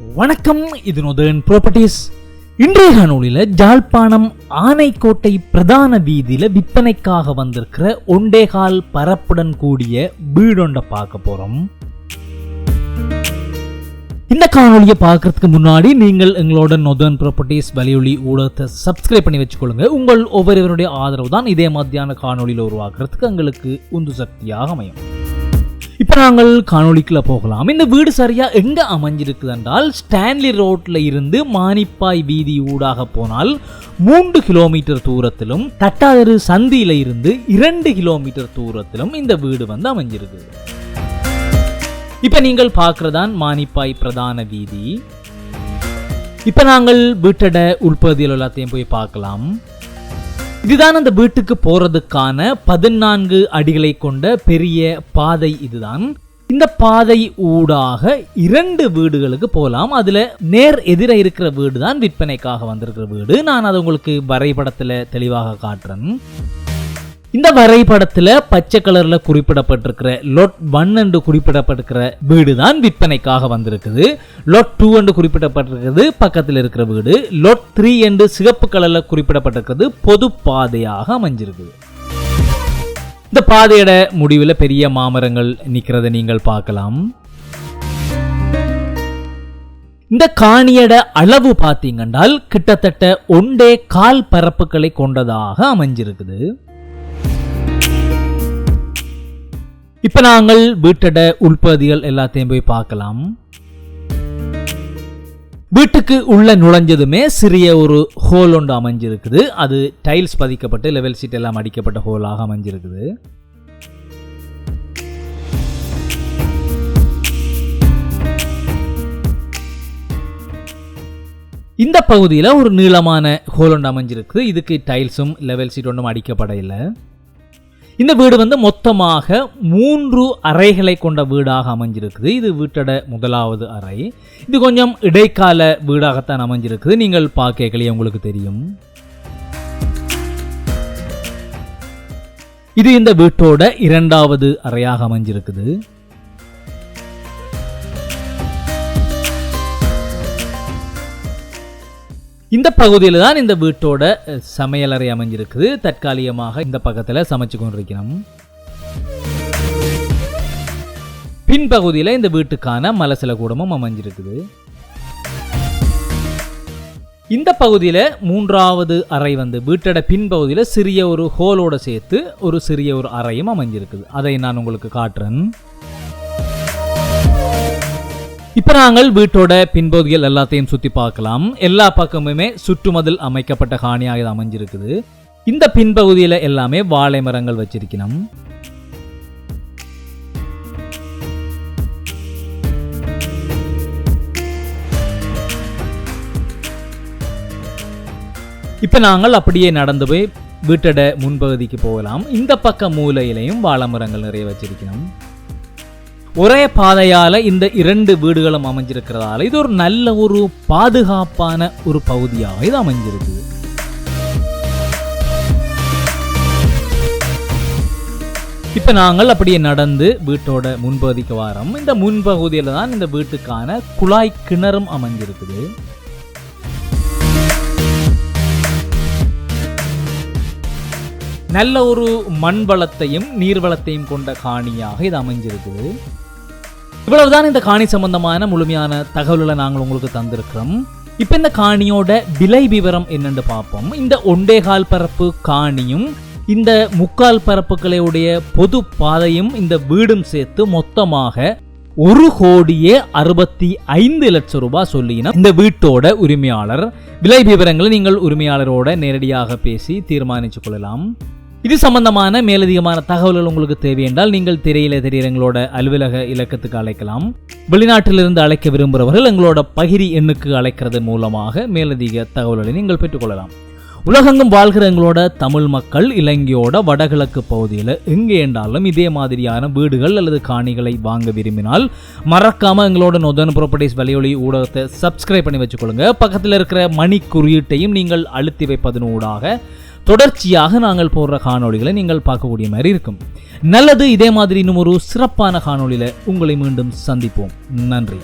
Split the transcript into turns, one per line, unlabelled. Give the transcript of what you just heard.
வணக்கம் இது நொதன் ப்ராப்பர்ட்டிஸ் இன்றைய காணொளியில் ஜாழ்ப்பாணம் ஆனைக்கோட்டை பிரதான வீதியில விற்பனைக்காக வந்திருக்கிற ஒண்டேகால் பரப்புடன் கூடிய வீடொண்ட பார்க்க போறோம். இந்த காணொலியை பார்க்கறதுக்கு முன்னாடி நீங்கள் எங்களோட நொதன் ப்ராப்பர்ட்டிஸ் வலியொலி ஊடகத்தை சப்ஸ்கிரைப் பண்ணி வச்சுக்கொள்ளுங்க. உங்கள் ஒவ்வொருவருடைய ஆதரவு தான் இதே மாதிரியான காணொலியில் உருவாக்குறதுக்கு எங்களுக்கு உந்து சக்தியாக அமையும். இப்போ நாங்கள் காணொலிக்குள்ள போகலாம். இந்த வீடு சரியா எங்க அமைஞ்சிருக்குது என்றால் ஸ்டான்லி ரோட்ல இருந்து மானிப்பாய் வீதி ஊடாக போனால் மூன்று கிலோமீட்டர் தூரத்திலும் தட்டாதரு சந்தியில இருந்து இரண்டு கிலோமீட்டர் தூரத்திலும் இந்த வீடு வந்து அமைஞ்சிருக்கு இப்போ நீங்கள் பார்க்குறதான் மானிப்பாய் பிரதான வீதி. இப்போ நாங்கள் வீட்டட உள்பகுதியில் எல்லாத்தையும் போய் பார்க்கலாம். இதுதான் அந்த வீட்டுக்கு போறதுக்கான பதினான்கு அடிகளை கொண்ட பெரிய பாதை இதுதான். இந்த பாதை ஊடாக இரண்டு வீடுகளுக்கு போகலாம். அதுல நேர் எதிர இருக்கிற வீடு தான் விற்பனைக்காக வந்திருக்கிற வீடு. நான் அதை உங்களுக்கு வரைபடத்துல தெளிவாக காட்டுறேன். இந்த வரைபடத்துல பச்சை கலர்ல குறிப்பிடப்பட்டிருக்கிற லொட் ஒன் என்று குறிப்பிடப்பட்டிருக்கிற வீடு தான் விற்பனைக்காக வந்திருக்குது. லொட் டூ என்று குறிப்பிடப்பட்டிருக்கிறது பக்கத்தில் இருக்கிற வீடு. லொட் த்ரீ என்று சிகப்பு கலர்ல குறிப்பிடப்பட்டிருக்கிறது பொது பாதையாக அமைஞ்சிருக்குது. இந்த பாதையோட முடிவில் பெரிய மாமரங்கள் நிற்கிறத நீங்கள் பார்க்கலாம். இந்த காணியட அளவு பார்த்தீங்கன்றால் கிட்டத்தட்ட ஒன்றே கால் பரப்புகளை கொண்டதாக அமைஞ்சிருக்குது. இப்ப நாங்கள் வீட்டட உள்பகுதிகள் எல்லாத்தையும் போய் பார்க்கலாம். வீட்டுக்கு உள்ள நுழைஞ்சதுமே சிறிய ஒரு ஹோல் ஒன்று அமைஞ்சிருக்குது. அது டைல்ஸ் பதிக்கப்பட்டு லெவல் சீட் எல்லாம் அடிக்கப்பட்ட ஹோலாக அமைஞ்சிருக்குது. இந்த பகுதியில் ஒரு நீளமான ஹோல் ஒன்று அமைஞ்சிருக்குது. இதுக்கு டைல்ஸும் லெவல் சீட் ஒன்றும் அடிக்கப்படையில்லை இந்த வீடு வந்து மொத்தமாக மூன்று அறைகளை கொண்ட வீடாக அமைஞ்சிருக்குது. இது வீட்டோட முதலாவது அறை. இது கொஞ்சம் இடைக்கால வீடாகத்தான் அமைஞ்சிருக்குது. நீங்கள் பார்க்கலையே உங்களுக்கு தெரியும். இது இந்த வீட்டோட இரண்டாவது அறையாக அமைஞ்சிருக்குது. இந்த பகுதியில் தான் இந்த வீட்டோட சமையலறை அமைஞ்சிருக்குது. தற்காலிகமாக இந்த பக்கத்தில் சமைச்சு கொண்டிருக்கிறோம். பின்பகுதியில் இந்த வீட்டுக்கான மலசில கூடமும் அமைஞ்சிருக்குது. இந்த பகுதியில் மூன்றாவது அறை வந்து வீட்டோட பின்பகுதியில் சிறிய ஒரு ஹோலோட சேர்த்து ஒரு சிறிய ஒரு அறையும் அமைஞ்சிருக்குது. அதை நான் உங்களுக்கு காட்டுறேன். இப்ப நாங்கள் வீட்டோட பின்பகுதிகள் எல்லாத்தையும் சுத்தி பார்க்கலாம். எல்லா பக்கமுமே சுற்றுமதில் அமைக்கப்பட்ட காணியாக இது அமைஞ்சிருக்குது. இந்த பின்பகுதியில எல்லாமே வாழை மரங்கள் வச்சிருக்கணும். இப்ப நாங்கள் அப்படியே நடந்து போய் வீட்டோட முன்பகுதிக்கு போகலாம். இந்த பக்க மூலையிலையும் வாழை மரங்கள் நிறைய வச்சிருக்கணும். ஒரே பாதையால் இந்த இரண்டு வீடுகளும் அமைஞ்சிருக்கிறதால இது ஒரு நல்ல ஒரு பாதுகாப்பான ஒரு பகுதியாக இது அமைஞ்சிருக்கு. இப்போ நாங்கள் அப்படியே நடந்து வீட்டோட முன்பகுதிக்கு வாரம். இந்த முன்பகுதியில் தான் இந்த வீட்டுக்கான குழாய் கிணறும் அமைஞ்சிருக்குது. நல்ல ஒரு மண் வளத்தையும் நீர்வளத்தையும் கொண்ட காணியாக இது அமைஞ்சிருக்குது. இவ்வளவுதான் இந்த காணி சம்பந்தமான முழுமையான தகவல்களை நாங்கள் உங்களுக்கு தந்திருக்கிறோம். இப்போ இந்த காணியோட விலை விவரம் என்னன்னு பார்ப்போம். இந்த ஒண்டேகால் பரப்பு காணியும் இந்த முக்கால் பரப்புகளையுடைய பொது பாதையும் இந்த வீடும் சேர்த்து மொத்தமாக ஒரு கோடியே அறுபத்தி ஐந்து லட்சம் ரூபாய் சொல்லினா இந்த வீட்டோட உரிமையாளர் விலை விவரங்களை நீங்கள் உரிமையாளரோட நேரடியாக பேசி தீர்மானிச்சு கொள்ளலாம். இது சம்பந்தமான மேலதிகமான தகவல்கள் உங்களுக்கு தேவை என்றால் நீங்கள் திரையில தெரிகிற எங்களோட அலுவலக இலக்கத்துக்கு அழைக்கலாம். வெளிநாட்டிலிருந்து அழைக்க விரும்புகிறவர்கள் எங்களோட பகிரி எண்ணுக்கு அழைக்கிறது மூலமாக மேலதிக தகவல்களை நீங்கள் பெற்றுக்கொள்ளலாம். உலகெங்கும் வாழ்கிற எங்களோட தமிழ் மக்கள் இலங்கையோட வடகிழக்கு பகுதியில் எங்கே என்றாலும் இதே மாதிரியான வீடுகள் அல்லது காணிகளை வாங்க விரும்பினால் மறக்காமல் எங்களோட நொதன் ப்ராப்பர்ட்டிஸ் வலையொலி ஊடகத்தை சப்ஸ்கிரைப் பண்ணி வச்சுக்கொள்ளுங்க. பக்கத்தில் இருக்கிற மணி குறியீட்டையும் நீங்கள் அழுத்தி வைப்பதனூடாக தொடர்ச்சியாக நாங்கள் போடுற காணொளிகளை நீங்கள் பார்க்கக்கூடிய மாதிரி இருக்கும். நல்லது இதே மாதிரி இன்னும் ஒரு சிறப்பான காணொளியில உங்களை மீண்டும் சந்திப்போம். நன்றி.